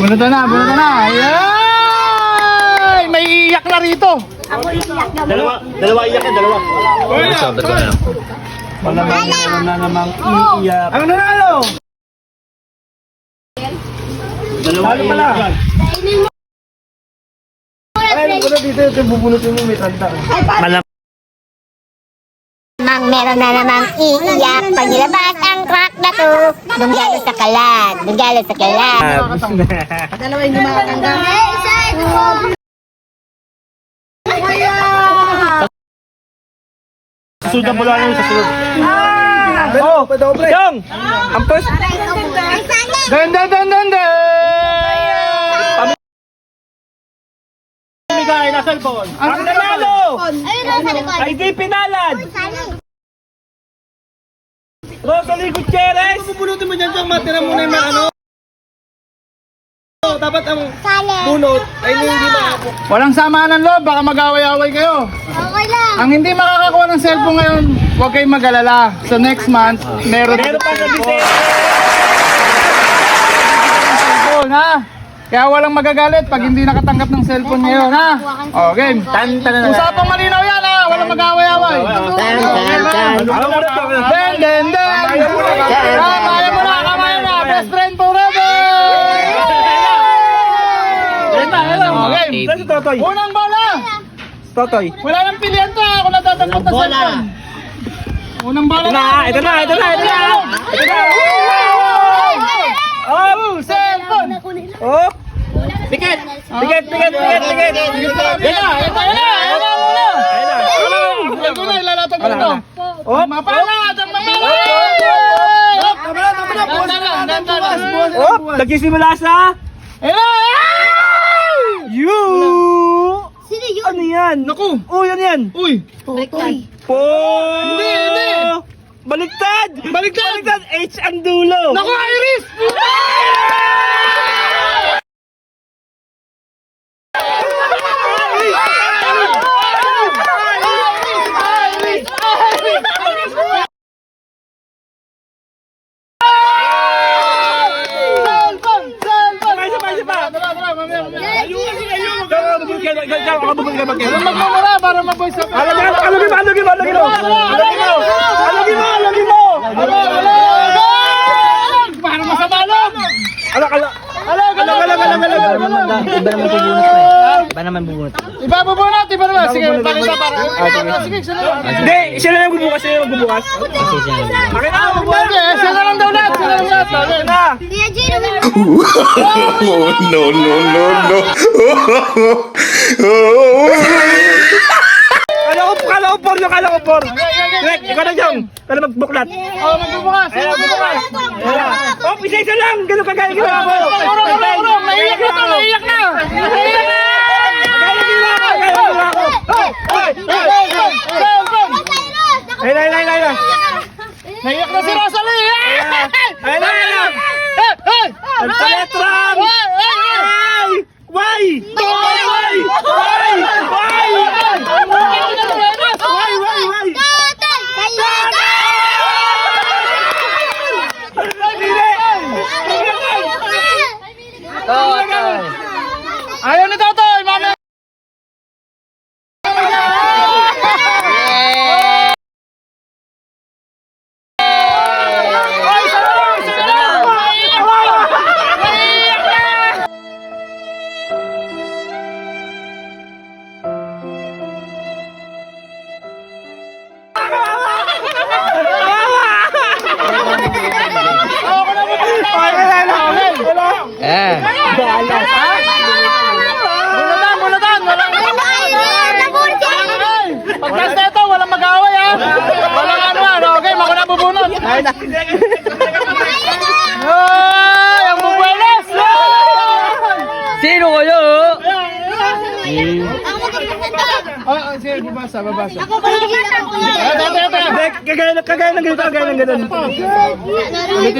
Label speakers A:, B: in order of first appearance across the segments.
A: Bunutan na, bunutan na. Ay! May iyak na rito.
B: Dalawa, dalawa iyak yan, dalawa.
A: Malamang meron na namang iiyak. Ang nanalo!
B: Dalawa iyak yan.
A: Ay, ano dito, ito bubunutin mo, may tanda.
B: Malam.
C: Mang meron na namang iiyak pag nilabas ang crack na to. Dunggalo sa kalat, Regalo sa kaila. Dalawa yung gumakanggap. Eh, isa, ito ko.
B: Susunod mo lang yung susunod. Ah!
A: Oh, padoble. Yung! Ang first. Dan, dan, dan, dan, dan!
B: Pamigay na cellphone.
A: Ang nanalo! Ay, di pinalad!
C: Ay,
A: Rosalie Gutierrez! Pupunutin mo dyan dyan, matira muna yung mga ano. Dapat ang bunot ay hindi makapo. Walang samaan ng loob, baka mag-away-away kayo.
C: Okay lang.
A: Ang hindi makakakuha ng cellphone ngayon, huwag kayong mag-alala. So next month, meron meron pa sa cellphone, ha? Kaya walang magagalit pag hindi nakatanggap ng cellphone ngayon, ha? O, game. Usapang malinaw yan, ha? Walang mag-away-away. Den, den, den! Kamaya mo na, kamaya na! Best friend forever! Na, na. Okay. Unang bola!
B: Totoy.
A: Wala nang pilihan to ha, kung natatampot na cellphone. Unang bola
B: Ito na, ito na, ito na, ito na.
A: Ito na. Oh, cellphone!
B: Oh. Tiket. Tiket, tiket, tiket.
A: Yan na, yan na, yan na, yan na.
B: Ayun na.
A: Ko na, ilalatag ko ito.
B: Oh,
A: Mapalat, ang mapalat! Tama na, tama na, buwas na, buwas, buwas.
B: Oh, nagsisimula sa
A: na!
B: you.
C: Sino yun?
B: Ano yan?
A: Naku!
B: Oh, yan yan.
A: Uy!
B: Po.
A: Hindi, hindi.
B: Baliktad.
A: Baliktad!
B: Baliktad. H ang dulo.
A: Naku, Iris! Cellphone! Cellphone!
B: Isa pa, isa pa.
A: Tara, tara, mamaya, mamaya.
B: Alagin
A: Magmumula para up.
B: mo, alagin mo, alagin mo, alagin mo. Alagin mo, alagin mo, alagin mo.
A: Para masabalog!
B: Alag, alag.
A: Alag, alag, alag, alag, alag, alag!
D: Iba naman bubunot eh. Iba naman bubunot.
A: Iba bubunot, iba naman. Sige, pakita para. Sige, sila lang.
B: Hindi, siya na lang magbubukas, siya na lang magbubukas.
D: Kasi siya
B: magbubukas.
A: Sila lang daw lahat. Sila lang na.
C: Hindi.
E: Oh, no, no, no, no.
B: Kala ko, kala ko por, kala ko por. Direk, ikaw na dyan. Kala magbuklat.
A: Oh, magbubukas.
B: Ayun, magbubukas. Ayun. Oh, isa-isa lang. Ganun ginawa ko.
A: Urong, urong, urong. Naiyak na to, naiyak na. Naiyak na.
B: Kagaya ginawa ko, kagaya ginawa ko.
A: Cellphone, cellphone.
B: Ayun, ayun, ayun, ayun.
A: Naiyak na si Rosalie.
B: Ayun, ayun, ayun.
A: Hey, hey.
B: Ang Ay,
A: na.
B: Ay,
A: ang bubuelas!
D: Sino kayo?
A: Ako Oh, sige, babasa, babasa.
C: Ako
A: pa lang gila
B: ko. Kagaya ng kagaya ng ganito,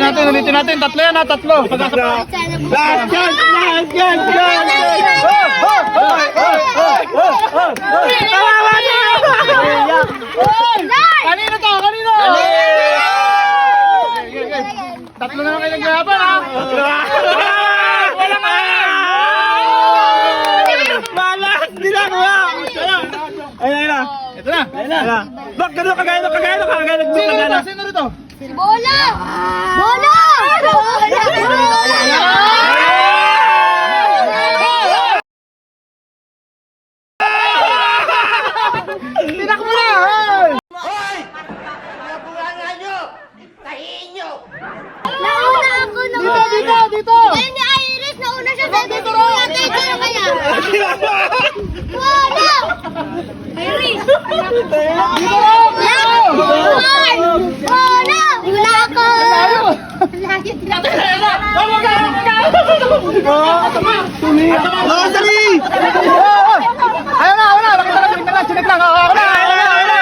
A: natin, ulitin natin. Tatlo yan tatlo.
B: Lahat yan, lahat yan, lahat yan.
A: Kanino to? Kanino? Kanino! Tatlo na lang kayo naglaban, ha?
B: Wala ka!
A: Malas! Di
C: lang, ha?
A: Ayun, ayun na.
C: Ito na. Ayun na. Bak, ganun, kagaya na, kagaya na, kagaya na.
A: Sino rito? Sino
C: rito? Bola! Bola!
A: Bola!
B: Rosary!
A: Ayaw na, ayaw na! Bakit na chinik na lang, chinik lang! Ako na! Ako na!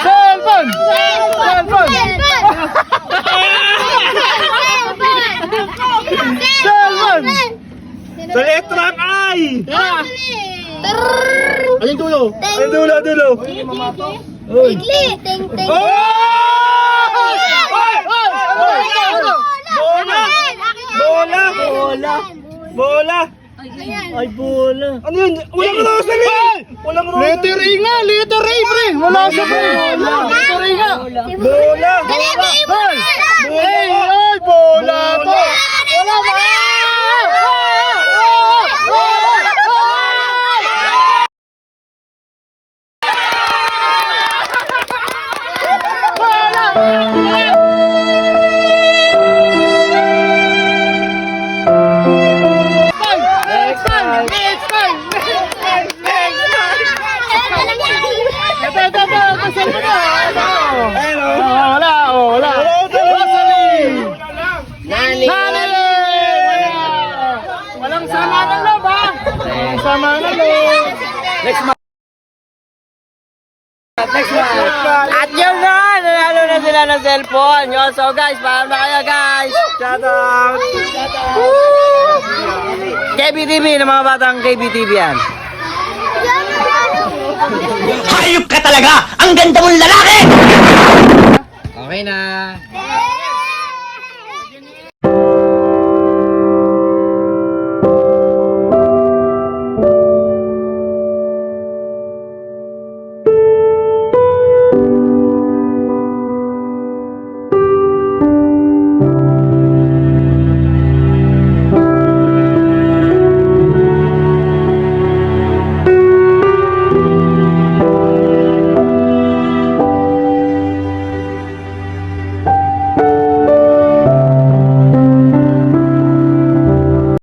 A: Cellphone! Cellphone! Cellphone!
B: Sa letra ang I!
A: Anong tulo?
B: Ay, dulo, dulo.
C: Tigli! Ting, ting.
B: Oh!
A: Oy! Oy! Ano?
B: Bola! Bola! Bola! Bola! Ay, bola. Ano yun? Walang Rosary! Walang Rosary!
A: Letter A nga! Letter A, pre! Wala siya, pre! Letter A nga!
B: Bola!
A: Hoy!
C: na!
A: Ay! Ay! Bola to! Wala ba? Next time! Next time! Ito, ito, ito! Cellphone mo! Ah,
B: oh.
A: wala, wala. Rosalie! Nani! Wala! Walang sama ng loob, ha? Walang sama ng loob.
D: At yun na, nanalo na sila ng cellphone. So guys, paalam na kayo guys.
B: Shout out!
D: KBTV ng mga batang KBTV yan.
F: Hayop ka talaga! Ang ganda mong lalaki!
D: Okay na.
C: Eh,